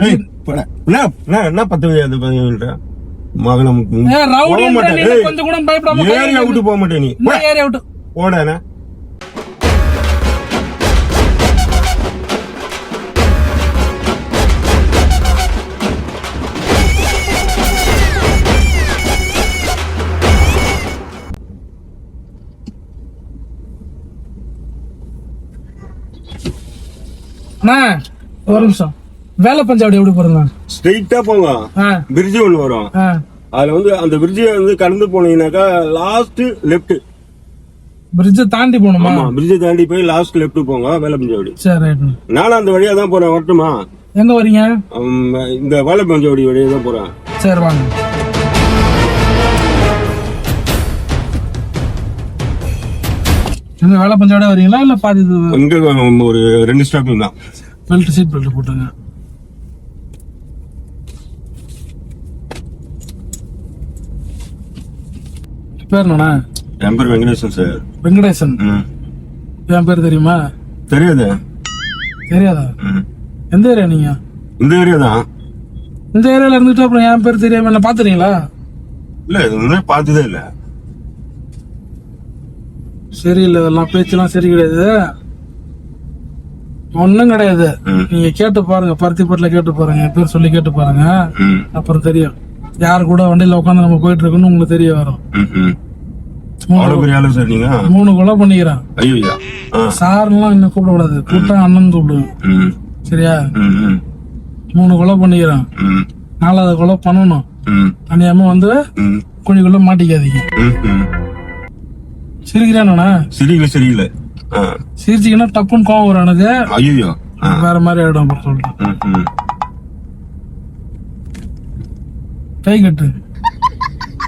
என்ன பத்து அது பதினேழு மகனை ஏ, ரவுடி போக மாட்டேன். ஏரியா விட்டு போக மாட்டேன் நீ. ஏரியா விட்டு. போடாண்ணே அண்ணா ஒரு நிமிஷம். வேலை பஞ்சாவடி எப்படி போறீங்க? ஸ்ட்ரெயிட்டா போங்க. ஆ. பிரிட்ஜ் ஒன்று வரும். அதுல வந்து அந்த பிரிட்ஜை வந்து கடந்து போனீங்கன்னாக்கா லாஸ்ட் லெஃப்ட் பிரிட்ஜை தாண்டி போகணுமா? ஆமா பிரிட்ஜை தாண்டி போய் லாஸ்ட் லெஃப்ட் போங்க வேலைப்பஞ்சவடி சரி ரைட் நானும் அந்த வழியா தான் போறேன் வரட்டுமா? எங்க வரீங்க இந்த வேலைப்பஞ்சவடி வழியா தான் போறேன். சரி வாங்க. எங்க வேலை பஞ்சாவடி வரீங்களா இல்ல பாதி ஒரு ரெண்டு ஸ்டாப் தான் பெல்ட் சீட் பெல்ட் போட்டுங்க பேர் என்னண்ணா என் பேர் வெங்கடேசன் சார். வெங்கடேசன். என் பேர் தெரியுமா? தெரியாது. தெரியாதா. எந்த ஏரியா நீங்க? இந்த ஏரியா தான். இந்த ஏரியால இருந்துட்டு அப்புறம் என் பேர் தெரியாம என்ன பாத்துறீங்களா இல்ல இது பார்த்ததே இல்ல. சரியில்லை இதெல்லாம் பேச்செல்லாம் சரி கிடையாது. ஒண்ணும் கிடையாது. நீங்க கேட்டு பாருங்க பருத்திப்பட்டில கேட்டு பாருங்க என் பேர் சொல்லி கேட்டு பாருங்க. அப்புறம் தெரியும். யார் கூட வண்டியில உட்காந்து நம்ம போயிட்டு இருக்கோம்னு உங்களுக்கு தெரிய வரும். மூணு கொலை பண்ணிக்கிறேன். சார்லாம் இன்னும் கூப்பிடக்கூடாது. கூப்பிட்டா அண்ணன் கூப்பிடுவேன் சரியா? மூணு கொலை பண்ணிக்கிறேன். நாலாவது கொலை பண்ணணும். அநியாயமா வந்து குழிக்குள்ள மாட்டிக்காதீங்க. சிரிக்கிறானா சரியில்லை ஆ. சிரிச்சிங்கன்னா டப்புன்னு கோவம் வரும் எனக்கு. வேற மாதிரி ஆயிடும் சொல்லிட்டு. கை கட்டு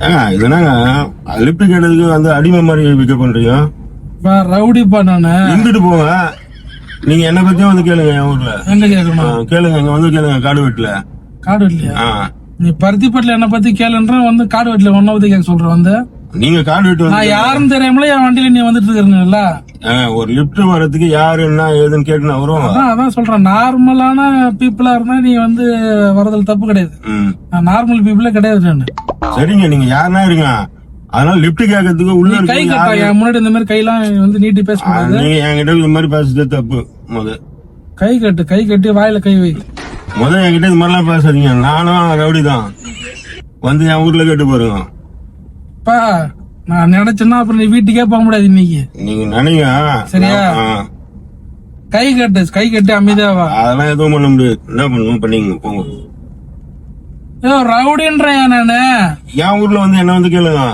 ஏங்க இது என்னங்க? லிப்ட் கேட்டதுக்கு வந்து அடிமை மாதிரி பிக்க பண்றீங்க. வேற ரவுடிப்பா நானு. இருந்துட்டு போங்க. நீங்க என்ன பத்தியும் வந்து கேளுங்க என் ஊர்ல. எங்க கேட்கணும்? கேளுங்க இங்க வந்து கேளுங்க காடு வீட்டுல. காடு ஆ. நீ பருத்திப்பட்டில என்ன பத்தி கேளுன்ற வந்து காடு வீட்டுல ஒன்ன பத்தி கேட்க சொல்ற வந்து. நீங்க காடு வீட்டு நான் யாருன்னு தெரியாமல என் வண்டியில நீ வந்துட்டு இருக்கிறீங்கல்ல? ஆ, ஒரு லிப்ட் வர்றதுக்கு யாரு என்ன ஏதுன்னு கேட்டு நான் வருவாங்க அதான் அதான் சொல்றேன். நார்மலான பீப்புளா இருந்தா நீ வந்து வரதுல தப்பு கிடையாது. நார்மல் பீப்புளே கிடையாது சரிங்க நீங்க யாருன்னா இருங்க. அதனால லிப்ட் கேட்கறதுக்கு உள்ள கை இருக்கு கட்டா என் முன்னாடி இந்த மாதிரி கையெல்லாம் வந்து நீட்டி பேசக்கூடாது நீங்க என்கிட்ட இது மாதிரி பேசுறது தப்பு முத. கை கட்டு கை கட்டி வாயில கை வை. முத என்கிட்ட இது மாதிரிலாம் பேசாதீங்க. நானும் ரவுடி தான் வந்து என் ஊர்ல கேட்டு பாருங்க. பா நான் நினைச்சேன்னா அப்புறம் நீ வீட்டுக்கே போக முடியாது இன்னைக்கு. நீங்க நினைங்க. சரியா? கை கட்டு கை கட்டி அமைதியா வா அதெல்லாம் எதுவும் பண்ண முடியாது. என்ன பண்ணுவோம் பண்ணீங்க போங்க. ஏ ரவுடின்றேன் நானு. என் ஊர்ல வந்து என்ன வந்து கேளுங்க.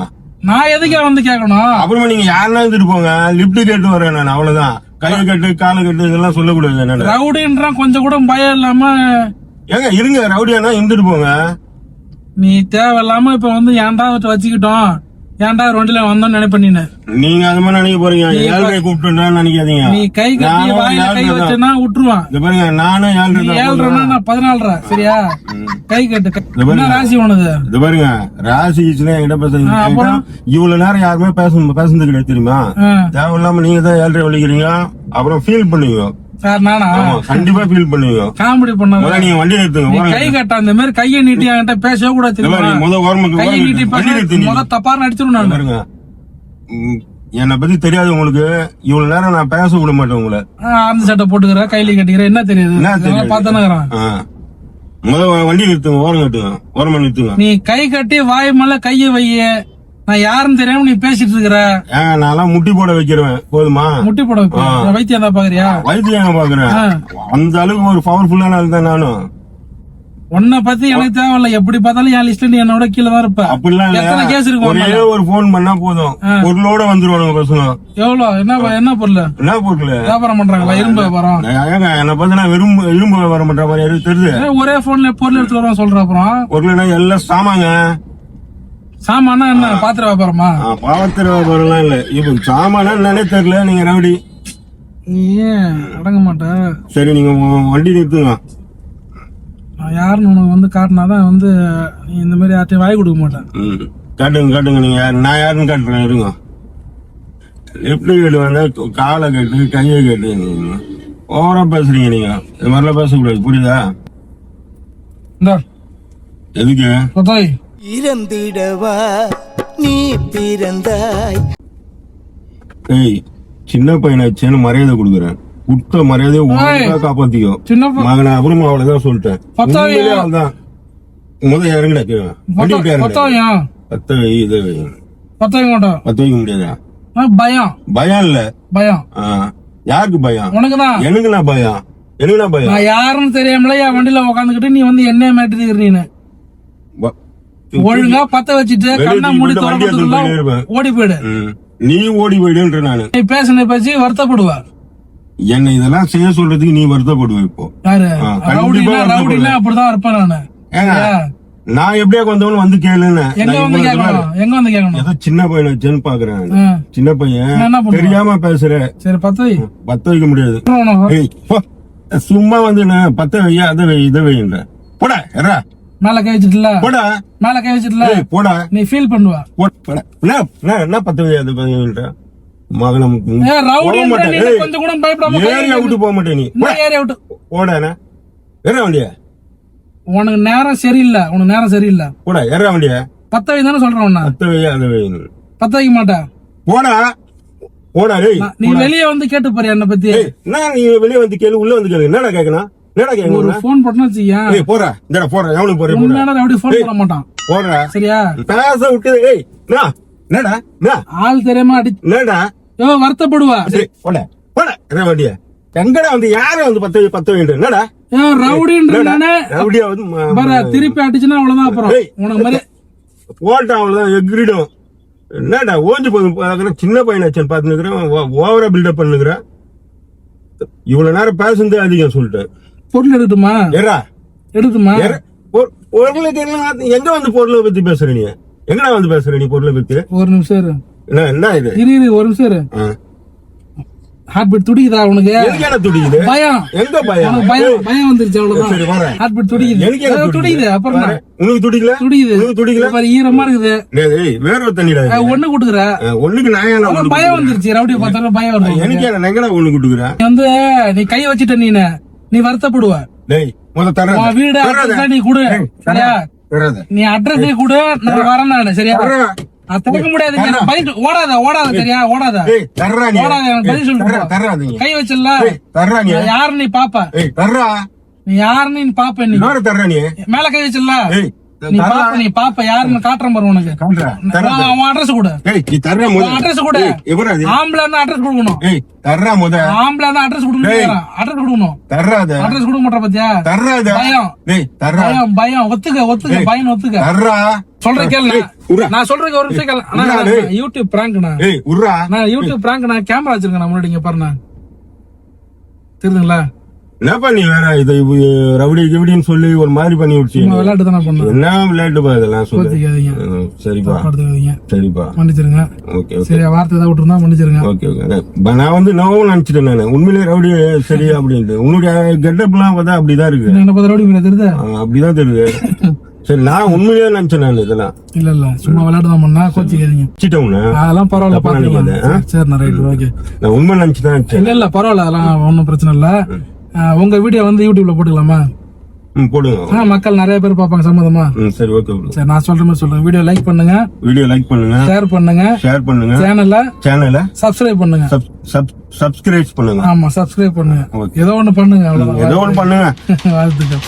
நான் எதுக்கே வந்து கேட்கணும்? அப்புறமா நீங்க யாருன்னா இருந்துட்டு போங்க. லிப்ட் கேட்டு வரேன் நான் அவ்வளவுதான். கையை கட்டு காலை கட்டு இதெல்லாம் சொல்லக்கூடாது என்ன ரவுடின்றான் கொஞ்சம் கூட பயம் இல்லாம ஏங்க இருங்க. ரவுடியானா இருந்துட்டு போங்க. நீ தேவையில்லாம இப்ப வந்து ஏன்டா வச்சு வச்சுக்கிட்டோம்? ஏன்டா ஒரு வண்டியில வந்தோம்னு நினைப்ப நீனு நீங்க அது மாதிரி நினைக்க போறீங்க. ஏழ்ரை கூப்பிட்டுன்னு நினைக்காதீங்க. நீ கை கட்டி வாயில கை தான். வச்சனா விட்டுருவான். இது பாருங்க நானும் ஏழ்ரை தான் போடுறேன். நான் பதினாலு சரியா? கை கட்டு. என்ன ராசி உனது? இது பாருங்க ராசி கீச்சுல என்கிட்ட பேசுறீங்க அப்புறம்? இவ்வளவு நேரம் யாருமே பேச பேசுனது கிடையாது தெரியுமா? தேவையில்லாம நீங்க தான் ஏழ்ரை வலிக்கிறீங்க அப்புறம் ஃபீல் பண்ணுவீங்க. சார் நானா? கண்டிப்பா ஃபீல் பண்ணுவீங்க. காமெடி பண்ண முதல்ல நீங்க வண்டி நிறுத்துங்க கை கட்ட அந்த மாதிரி கையை நீட்டி என்கிட்ட பேசவே கூட இந்த மாதிரி தெரியுமா? முத ஓரமுக்கு கையை நீட்டி பேச. முத தப்பாரு அடிச்சிடும் நான். பாருங்க. என்னை பத்தி தெரியாது உங்களுக்கு. இவ்வளவு நேரம் நான் பேச விட மாட்டேன் உங்களை. அந்த சட்டை போட்டுக்கிற கையில கட்டிக்கிற என்ன தெரியுது? என்ன தெரியாது? பார்த்தானுங்கிறான் ஆ. முத வண்டி நிறுத்துங்க ஓரம் கட்டுங்க ஓரமா நிறுத்துங்க. நீ கை கட்டி வாய் மேல கைய வைய. நான் யாருன்னு தெரியாம நீ பேசிட்டு இருக்கிற? நான்லாம் முட்டி போட வைக்கிறேன் போதுமா? முட்டி போட. நான் வைத்தியம் தான் பாக்குறியா? வைத்தியம் பாக்குறேன். அந்த அளவுக்கு ஒரு பவர்ஃபுல்லான ஆள் தான் நானும். உன்னை பத்தி எனக்கு தேவையில்ல. எப்படி பார்த்தாலும் என் லிஸ்ட்ல நீ என்னோட கீழே தான் இருப்ப. அப்படிலாம் எத்தனை கேஸ் இருக்கு ஒரே? ஒரு போன் பண்ணா போதும். பொருளோட வந்துருவானுங்க பசங்க. எவ்வளவு என்ன என்ன பொருள்? என்ன பொருள்? வியாபாரம் பண்றாங்களா? இரும்பு வியாபாரம்? என்னை பார்த்து நான் விரும்ப இரும்பு வர மாட்டேன் மாதிரி தெரியுது. ஒரே போன்ல பொருள் எடுத்து வரோம் சொல்ற அப்புறம். பொருள்னா எல்லாம் சாமாங்க. சாமானா என்ன? பாத்திர வியாபாரமா? பாவத்திர பொருள்லாம் இல்ல. இப்ப சாமானா என்னன்னே தெரியல. நீங்க ரவுடி. நீ ஏன் அடங்க மாட்ட? சரி நீங்க வண்டி நிறுத்துங்க. நான் யாருன்னு உனக்கு வந்து காட்டினாதான் வந்து நீ இந்த மாதிரி யார்ட்டையும் வாய் கொடுக்க மாட்டேன். காட்டுங்க காட்டுங்க. நீங்க யாரு நான் யாருன்னு காட்டுறேன் இருங்க. எப்படி கேட்டு வந்தா காலை கேட்டு கையை கேட்டு ஓவரா பேசுறீங்க நீங்க. இது மாதிரிலாம் பேசக்கூடாது. புரியுதா? இந்த. எதுக்கு? இறந்திடவா நீ பிறந்தாய். ஏய் சின்ன பையனாச்சேன்னு மரியாதை கொடுக்குறேன். கொடுத்த மரியாதையை ஒழுங்கா காப்பாத்திக்கோ. சின்ன ப- மகனை அப்புறமா அவ்வளவுதான் சொல்லிட்டேன். அவள்தான் முத இறங்குடா வண்டி விட்டு பத்தாயா பத்த இதை வை. பத்தாயிரம் மாட்டோம் பத்த வைக்க முடியாதா? பயம். பயம் இல்ல. பயம். யாருக்கு பயம்? உனக்குதான் எனக்குண்ணா பயம். எனக்குண்ணா பயம். யாருன்னு தெரியாமல என் வண்டியில உட்காந்துக்கிட்டு நீ வந்து என்ன ப- ஒழுங்கா பத்த வச்சுட்டு கண்ணை மூடி. ஓடி போயிடு. நீ ஓடி போயிடுன்ற நானு நீ பேசின பேச்சு வருத்தப்படுவ என்னை இதெல்லாம் செய்ய சொல்றதுக்கு நீ வருத்தப்படுவ இப்போ. அப்படிதான் இருப்பேன் நானு? நான் எப்படியா வந்தவனு வந்து கேளுன்னு. எங்க வந்து கேட்கணும்? ஏதோ சின்ன பையன் வச்சேன்னு பாக்குறேன் சின்ன பையன்? தெரியாம பேசுற. சரி பத்து வை. பத்த வைக்க முடியாது. சும்மா வந்து பத்த வைய அதை வை இதை வைன்ற. போடா மேல கை வச்சுட்டுல. போடா. மேல கை வச்சுட்டுல. போடா. நீ ஃபீல் பண்ணுவ. என்ன என்ன- பத்த அது மகனம் கொஞ்சம் கூட பயப்படாம ஏரியா விட்டு போக மாட்டேன் நீ. ஏரியா விட்டு. என்ன? ஏற வண்டிய. உனக்கு நேரம் சரியில்லை. உனக்கு நேரம் சரியில்லை. போடா ஏற வண்டிய. பத்த வை தானே சொல்றேன் பத்த வைய அதை வைன்னு பத்த வைக்க மாட்டேன். போடா. போடா நீ வெளியே வந்து கேட்டு பாரு என்ன பத்தி. என்ன நீ வெளிய வந்து கேளு உள்ள வந்து கேளு. என்னடா என்னடா ஒரு போன் போட்டா ஏய் போடா இந்தடா போடா எவனுக்கு போறே. போடா உண்மையான ரவுடி போன் பண்ண மாட்டான். சரியா? பேச விட்டு ஏய் என்னடா? ஆள் தெரியாம அடி என்னடா? யோ வருத்தப்படுவா. சரி போட. போட. என்ன வண்டிய? எங்கடா வந்து யார வந்து பத்து பத்து வேண்டு என்னடா? ஏ ரவுடின்றானே அப்படியா வந்து ம- பாரு திருப்பி அடிச்சுன்னா அவ்வளவுதான் அப்புறம். உனக்கு மாதிரி போட்டான் அவ்வளவுதான் எகிரிடும். என்னடா ஓஞ்சு பாக்குறேன் சின்ன பையன் வச்சேன் பாத்துக்கிறேன் ஓவரா பில்டப் பண்ணுகிறேன் இவ்வளவு நேரம் பேசுனதே அதிகம் சொல்லிட்டேன். பொருள் ஏற- பொ- பொருளுக்கு எங்க வந்து பொருளை பத்தி பேசுற நீ? எங்கடா வந்து பேசுற நீ பொருளை பத்தி? ஒரு நிமிஷம் இரு. என்ன என்ன இது? இரு இரு ஒரு நிமிஷம் இரு. ஆ. ஹார்ட் பீட் துடிக்குதா உனக்கு? எனக்கு துடிக்குது? பயம். எங்க பயம்? பயம் பயம் வந்துருச்சு சரி அவ்வளவுதான் வரேன். ஹார்ட் பீட் துடிக்குது. எனக்கு துடிக்குது? அப்புறம். உனக்கு துடிக்கல? துடிக்குது. உனக்கு துடிக்கல? பாரு ஈரமா இருக்குது. டேய், வேற தண்ணிடா ஒண்ணு கொடுக்குற. ஒண்ணுக்கு நான் ஏன் பயம் வந்துருச்சு. ரவுடி பார்த்தாலும் பயம் வருது எனக்கு என்ன எங்கடா ஒண்ணு குடுக்குறேன்? நீ வந்து நீ கை வச்சுட்ட நீனு. நீ வருத்தப்படுவ. வீடு அட்ரஸ் நீ கொடு. சரியா? நீ அட்ரஸ் கொடு. நான் வரேன் நானு சரியா? திறக்க முடியாது. பதில் ஓடாத ஓடாத சரியா? ஓடாத. ஓடாத பதில் சொல்லு. கை நீ. யாரு நீ பாப்ப? நீ யாருன்னு நீ பாப்ப நீ? மேல கை வச்சல ஏய் நீ பாப்ப நீ பாப்ப யாருன்னு காட்டுறேன் பாரு உனக்கு. அவன் அட்ரஸ் கொடு. நீ தர்றா முத அட்ரஸ் கொடு. ஏய், எப்படா இது? ஆம்பளை அட்ரஸ் கொடுக்கணும். ஏய் தர்றா முத ஆம்பளை அட்ரஸ் கொடுக்கணும். அட்ரஸ் கொடுக்கணும். தர்றாத. அட்ரஸ் கொடுக்க மாட்டேன் பாத்தியா? தர்றாத. பயம். டேய் தர்றா. பயம் பயம். ஒத்துக்க ஒத்துக்க. பயம் ஒத்துக்க. தர்றா. சொல்றேன் கேளு. நான் சொல்றேன் ஒரு நிமிஷம் கேளு. யூடியூப் பிராங்க்ண்ணா ஏய் உர்றா. நான் யூடியூப் பிராங்க் நான் கேமரா வச்சிருக்கேன் முன்னாடி இங்க தெரியுதுங்களா? என்னப்பா நீ வேற இது ரவுடி கிவிடின்னு சொல்லி ஒரு மாதிரி பண்ணி விடுச்சு விளையாட்டு தானே பண்ணேன் என்ன விளையாட்டுப்பா இதெல்லாம் சொல்லு சரிப்பா. சரிப்பா. மன்னிச்சிருங்க. ஓகே சரி வார்த்தை ஏதாவது விட்டுருந்தா மன்னிச்சிருங்க. Okay okay. நான் வந்து நோவும் நினைச்சிட்டேன் நான். உண்மையிலேயே ரவுடி சரி அப்படின்ட்டு. உன்னுடைய கெட்டப்லாம் பார்த்தா அப்படிதான் இருக்கு. என்ன பத்தி ரவுடி தெரியுது? அப்படிதான் தெரியுது. சரி நான் உண்மையிலேயே நினைச்சேன் நான் இதெல்லாம். இல்ல இல்ல. சும்மா விளையாட்டு தான் பண்ணா கோச்சிக்காதீங்க வச்சிட்டேன் அதெல்லாம் பரவாயில்ல பாத்துக்கலாம். சரி நான் ரைட் ஓகே. நான் உண்மை நினைச்சுதான் நினைச்சேன். இல்ல இல்ல பரவாயில்ல அதெல்லாம் ஒன்றும் பிரச்சனை இல்ல. உங்க வீடியோ வந்து யூடியூப்ல போட்டுக்கலாமா? போடுங்க. மக்கள் நிறைய பேர் பார்ப்பாங்க சம்மதமா? சரி ஓகே. சரி நான் சொல்ற மாதிரி சொல்றேன். வீடியோ லைக் பண்ணுங்க. வீடியோ லைக் பண்ணுங்க. ஷேர் பண்ணுங்க. ஷேர் பண்ணுங்க. சேனல்ல சேனலை சப்ஸ்கிரைப் பண்ணுங்க. சப்ஸ்கிரைப் பண்ணுங்க. ஆமா சப்ஸ்கிரைப் பண்ணுங்க. ஏதோ ஒண்ணு பண்ணுங்க ஏதோ ஒன்று பண்ணுங்க. வாழ்த்துக்கள்.